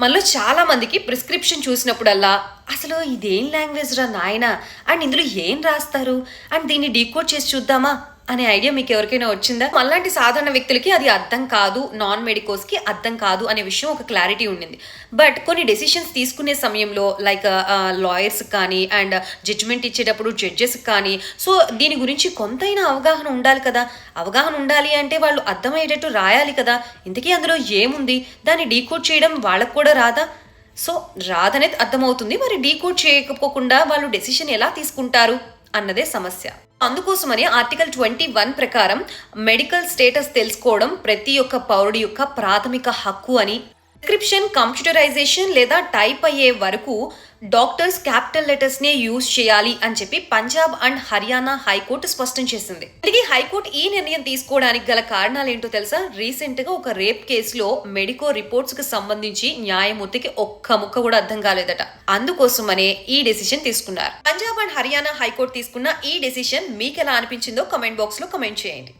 మనలో చాలా మందికి ప్రిస్క్రిప్షన్ చూసినప్పుడల్లా అసలు ఇదేం లాంగ్వేజ్ రా నాయన? అండ్ ఇందులో ఏం రాస్తారు? అండ్ దీన్ని డీకోడ్ చేసి చూద్దామా? అనే ఐడియా మీకు ఎవరికైనా వచ్చిందా? అలాంటి సాధారణ వ్యక్తులకి అది అర్థం కాదు నాన్ మెడికోస్కి అర్థం కాదు అనే విషయం ఒక క్లారిటీ ఉండింది. బట్ కొన్ని డెసిషన్స్ తీసుకునే సమయంలో లైక్ లాయర్స్ కానీ అండ్ జడ్జ్మెంట్ ఇచ్చేటప్పుడు జడ్జెస్ కానీ సో దీని గురించి కొంతైనా అవగాహన ఉండాలి కదా. అవగాహన ఉండాలి అంటే వాళ్ళు అర్థమయ్యేటట్టు రాయాలి కదా. ఇంతకీ అందులో ఏముంది? దాన్ని డీకోడ్ చేయడం వాళ్ళకు కూడా రాదా? సో రాదనేది అర్థమవుతుంది. మరి డీకోడ్ చేయకపోకుండా వాళ్ళు డెసిషన్ ఎలా తీసుకుంటారు? అన్నదే సమస్య. అందుకోసమని ఆర్టికల్ ట్వంటీ వన్ ప్రకారం మెడికల్ స్టేటస్ తెలుసుకోవడం ప్రతి ఒక్క పౌరుడి యొక్క ప్రాథమిక హక్కు అని. ప్రిస్క్రిప్షన్ కంప్యూటరైజేషన్ లేదా టైప్ అయ్యే వరకు డాక్టర్స్ క్యాపిటల్ లెటర్స్ నే యూజ్ చేయాలి అని చెప్పి పంజాబ్ అండ్ హర్యానా హైకోర్టు స్పష్టం చేసింది. ఇది హైకోర్టు ఈ నిర్ణయం తీసుకోవడానికి గల కారణాలు ఏంటో తెలుసా? రీసెంట్గా ఒక రేప్ కేసులో మెడికో రిపోర్ట్స్కు సంబంధించి న్యాయమూర్తికి ఒక్క ముక్క కూడా అర్థం కాలేదట. అందుకోసమనే ఈ డెసిషన్ తీసుకున్నారు. పంజాబ్ అండ్ హర్యానా హైకోర్టు తీసుకున్న ఈ డెసిషన్ మీకు ఎలా అనిపించిందో కమెంట్ బాక్స్లో కమెంట్ చేయండి.